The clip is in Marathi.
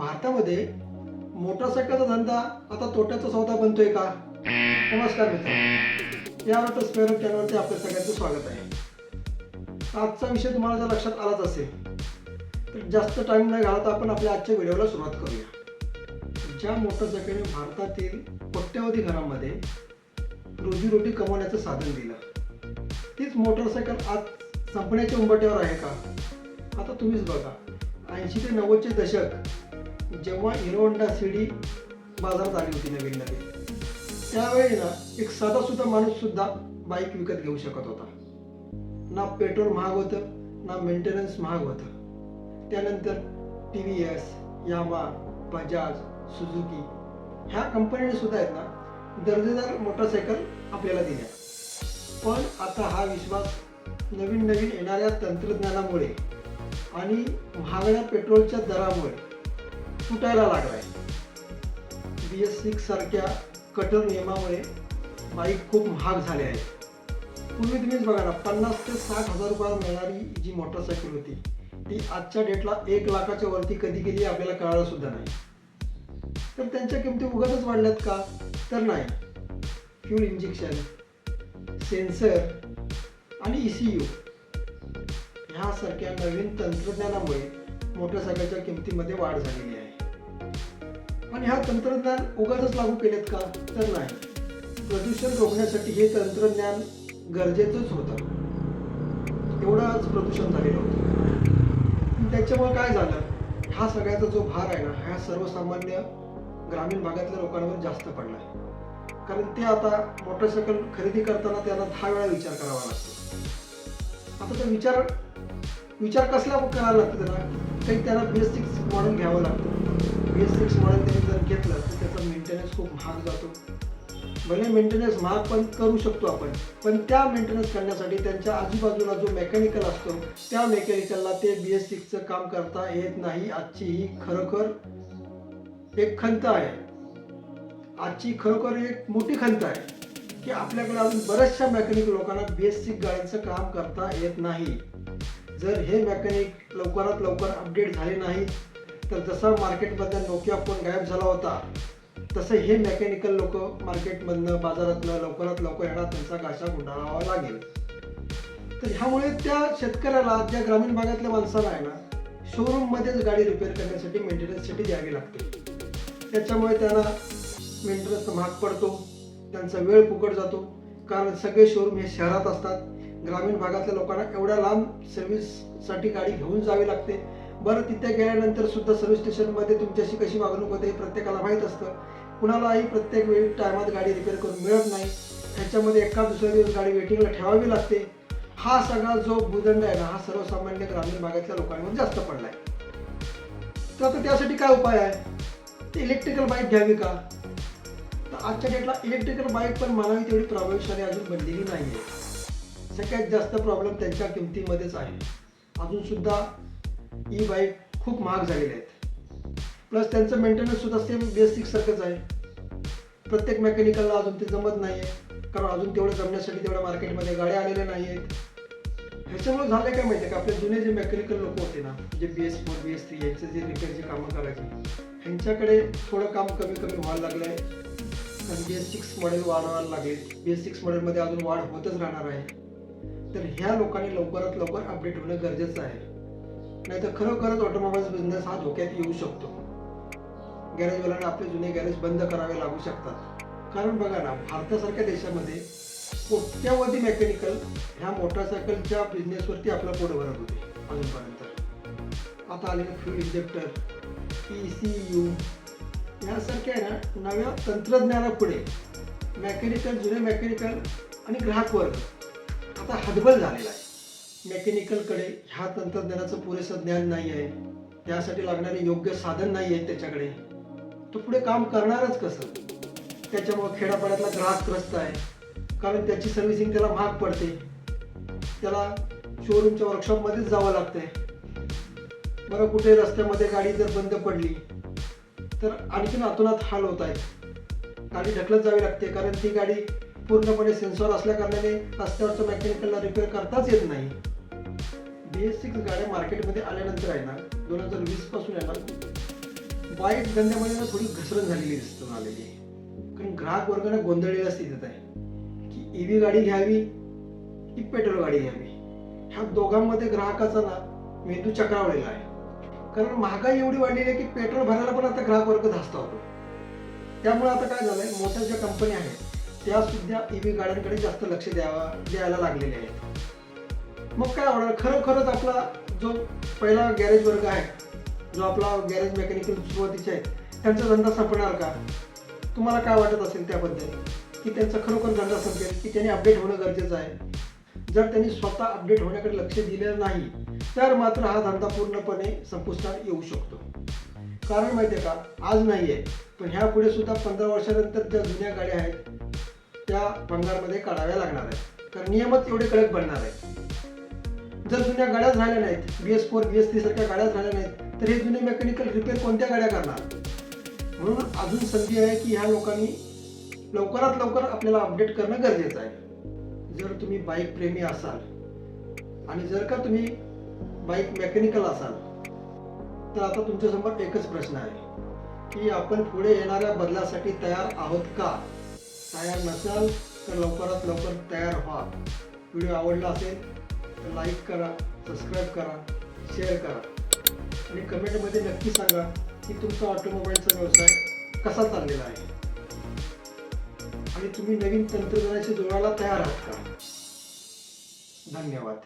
भारतामध्ये मोटरसायकलचा धंदा आता तोट्याचा सौदा बनतोय का? नमस्कार मित्र या वाटत स्पेअर चॅनलवरती आपल्या सगळ्यांचं स्वागत आहे. आजचा विषय तुम्हाला जर लक्षात आलाच असेल तर जास्त टाइम नाही घालता आपण आपल्या आजच्या व्हिडिओला सुरुवात करूया. ज्या मोटरसायकलने भारतातील कोट्यवधी घरामध्ये रोजीरोटी कमवण्याचं साधन दिलं तीच मोटरसायकल आज संपण्याच्या उंबट्यावर आहे का? आता तुम्हीच बघा. ऐंशी ते नव्वदचे दशक जेव्हा हिरो होंडा सीडी बाजारात आली होती नवीन नवीन त्यावेळी ना एक साधा सुद्धा माणूस सुद्धा बाईक विकत घेऊ शकत होता. ना पेट्रोल महाग होतं ना मेंटेनन्स महाग होतं. त्यानंतर T V S Yamaha Bajaj Suzuki ह्या कंपनीने सुद्धा आहेत ना दर्जेदार मोटरसायकल आपल्याला दिल्या. पण आता हा विश्वास नवीन नवीन येणाऱ्या तंत्रज्ञानामुळे आणि महागड्या पेट्रोलच्या दरामुळे तुटायला लागलाय. बी एस सिक्स सारख्या कठोर नियमामुळे बाईक खूप महाग झाले आहे. पूर्वी तुम्हीच बघा ना पन्नास ते साठ हजार रुपयाला मिळणारी जी मोटरसायकल होती ती आजच्या डेटला एक लाखाच्या वरती कधी गेली आपल्याला कळायला सुद्धा नाही. तर त्यांच्या किमती उगाचच वाढल्यात का? तर नाही. फ्यूल इंजेक्शन सेन्सर आणि ई सी यू ह्यासारख्या नवीन तंत्रज्ञानामुळे मोटरसायकलच्या किमतीमध्ये वाढ झालेली आहे. पण ह्या तंत्रज्ञान उगाचच लागू केलेत का? तर नाही. प्रदूषण रोखण्यासाठी हे तंत्रज्ञान गरजेचंच होतं. एवढंच प्रदूषण झालेलं होतं. त्याच्यामुळे काय झालं? हा सगळ्याचा जो भार आहे ना हा सर्वसामान्य ग्रामीण भागातल्या लोकांवर जास्त पडला आहे. कारण ते आता मोटरसायकल खरेदी करताना त्यांना दहा वेळा विचार करावा लागतो. आता तो विचार विचार कसला करावा लागतो त्याला. काही त्याला बेसिक मॉडेल घ्यावं लागतं. बी मॉडेल त्यांनी जर घेतलं तर त्याचा मेंटेनन्स खूप महाग जातो. भले मेंटेनन्स महाग पण करू शकतो आपण पण त्या मेंटेनन्स करण्यासाठी त्यांच्या आजूबाजूला जो मेकॅनिकल असतो त्या मेकॅनिकलला ते बी एस सिक्सचं काम करता येत नाही. आजची ही खरोखर एक खंत आहे. आजची खरोखर एक मोठी खंत आहे की आपल्याकडे अजून बऱ्याचशा मेकॅनिक लोकांना बी एस सिक्स गाड्यांचं काम करता येत नाही. जर हे मेकॅनिक लवकरात लवकर अपडेट झाले नाही तर जसा मार्केटमधला नोकिया फोन गायब झाला होता तसं हे मेकॅनिकल लोक मार्केटमधनं बाजारातनं लवकरात लवकर येणार त्यांचा गाशा गुंडाळावा लागेल. तर ह्यामुळे त्या शेतकऱ्याला ज्या ग्रामीण भागातल्या माणसाला आहे ना शोरूममध्येच गाडी रिपेअर करण्यासाठी मेंटेनन्ससाठी द्यावी लागते. त्याच्यामुळे त्यांना मेंटेनन्स महाग पडतो त्यांचा वेळ फुकट जातो कारण सगळे शोरूम हे शहरात असतात. ग्रामीण भागातल्या लोकांना एवढ्या लांब सर्व्हिससाठी गाडी घेऊन जावी लागते. बरं तिथे गेल्यानंतर सुद्धा सर्व्हिस स्टेशनमध्ये तुमच्याशी कशी वागणूक होते हे प्रत्येकाला माहीत असतं. कुणालाही प्रत्येक वेळी टायमात गाडी रिपेअर करून मिळत नाही. त्याच्यामध्ये एका दुसऱ्या दिवस गाडी वेटिंगला ठेवावी लागते. हा सगळा जो भूदंड आहे ना हा सर्वसामान्य ग्रामीण भागातल्या लोकांवर जास्त पडला आहे तर आता त्यासाठी काय उपाय आहे? ते इलेक्ट्रिकल बाईक घ्यावी का? तर आजच्या डेटला इलेक्ट्रिकल बाईक पण म्हणावी तेवढी प्रभावशाली अजून बनलेली नाही आहे सगळ्यात जास्त प्रॉब्लेम त्यांच्या किमतीमध्येच आहे. अजून सुद्धा ई बाईक खूप महाग झालेले आहेत. प्लस त्यांचं मेंटेनन्स सुद्धा सेम बेसिक सारखंच आहे. प्रत्येक मेकॅनिकलला अजून ते जमत नाही आहे कारण अजून तेवढं जमण्यासाठी तेवढ्या मार्केटमध्ये गाड्या आलेल्या नाही आहेत ह्याच्यामुळे झालं काय माहिती आहे का? आपले जुने जे मेकॅनिकल लोक होते ना जे B S four B S three यांचे जे रिपेअरचे कामं करायचे ह्यांच्याकडे थोडं काम कमी कमी व्हायला लागलं आहे कारण बी एस सिक्स मॉडेल वाढवायला लागेल. बी एस सिक्स मॉडेलमध्ये अजून वाढ होतच राहणार आहे. तर ह्या लोकांनी लवकरात लवकर अपडेट होणं गरजेचं आहे. नाहीतर खरोखरच ऑटोमोबाईल्स बिझनेस हा धोक्यात येऊ शकतो. गॅरेजवाल्यांना आपले जुने गॅरेज बंद करावे लागू शकतात. कारण बघा ना भारतासारख्या देशामध्ये कोट्यावधी मेकॅनिकल ह्या मोटरसायकलच्या बिझनेसवरती आपला पोट भरत होते अजूनपर्यंत. आता आलेले fuel injector P C U यासारख्या आहे ना नव्या तंत्रज्ञानापुढे मेकॅनिकल जुने मेकॅनिकल आणि ग्राहक वर्ग. आता हतबल झालेला आहे. मेकॅनिकलकडे ह्या तंत्रज्ञानाचं पुरेसं ज्ञान नाही आहे. त्यासाठी लागणारे योग्य साधन नाही आहेत त्याच्याकडे. तो पुढे काम करणारच कसं? त्याच्यामुळे खेड्यापाड्यातला ग्राहक त्रस्त आहे. कारण त्याची सर्व्हिसिंग त्याला महाग पडते. त्याला शोरूमच्या वर्कशॉपमध्येच जावं लागतंय. बरं कुठे रस्त्यामध्ये गाडी जर बंद पडली तर आणखीन आतोनात हाल होत आहेत. गाडी ढकलत जावी लागते कारण ती गाडी पूर्णपणे सेन्सॉर असल्या कारणाने रस्त्यावरचं मेकॅनिकलला रिपेअर करताच येत नाही. बी एस सिक्स गाड्या मार्केटमध्ये आल्यानंतर आहे ना दोन हजार वीसपासून आहे ना बाईक धंद्यामध्ये ना थोडी घसरण झालेली दिसतं आलेली. कारण ग्राहक वर्ग गोंधळलेल्या स्थितीत आहे. की ईव्ही गाडी घ्यावी की पेट्रोल गाडी घ्यावी? ह्या दोघांमध्ये ग्राहकाचा ना मेंदू चक्रावलेला आहे. कारण महागाई एवढी वाढलेली आहे की पेट्रोल भरायला पण आता ग्राहक वर्ग धास्ता होतो. त्यामुळे आता काय झालंय मोठ्या ज्या कंपन्या आहेत त्या सुद्धा व्ही गाड्यांकडे जास्त लक्ष द्यावा द्यायला लागलेले आहेत. मग काय होणार? खरोखरच आपला जो पहिला गॅरेज वर्ग आहे जो आपला गॅरेज मेकॅनिकल सुरुवातीचे आहेत त्यांचा धंदा संपणार का? तुम्हाला काय वाटत असेल त्याबद्दल? की त्यांचा खरोखर धंदा संपेल की त्यांनी अपडेट होणं गरजेचं आहे? जर त्यांनी स्वतः अपडेट होण्याकडे लक्ष दिलेलं नाही तर मात्र हा धंदा पूर्णपणे संपुष्टात येऊ शकतो. कारण माहिती आहे का? आज नाही आहे पण ह्या पुढे सुद्धा पंधरा वर्षानंतर ज्या जुन्या गाड्या आहेत त्या भंगारमध्ये काढाव्या लागणार आहेत. तर नियमच एवढे कडक बनणार आहेत. जर जुन्या गाड्या झाल्या नाहीत B S four B S three सारख्या गाड्या झाल्या नाहीत तर हे जुने मेकॅनिकल रिपेअर कोणत्या गाड्या करणार? म्हणून अजून संधी आहे की ह्या लोकांनी लवकरात लवकर आपल्याला अपडेट करणं गरजेचं आहे. जर तुम्ही बाईक प्रेमी असाल आणि जर का तुम्ही बाईक मेकॅनिकल असाल तर आता तुमच्यासमोर एकच प्रश्न आहे की आपण पुढे येणाऱ्या बदलासाठी तयार आहोत का? तयार नसाल तर लवकरात लवकर तयार व्हा. व्हिडिओ आवडला असेल तर लाईक करा सबस्क्राईब करा शेअर करा. आणि कमेंटमध्ये नक्की सांगा की तुमचा ऑटोमोबाईलचा व्यवसाय कसा चाललेला आहे. आणि तुम्ही नवीन तंत्रज्ञानाशी जोडायला तयार आहात का? धन्यवाद.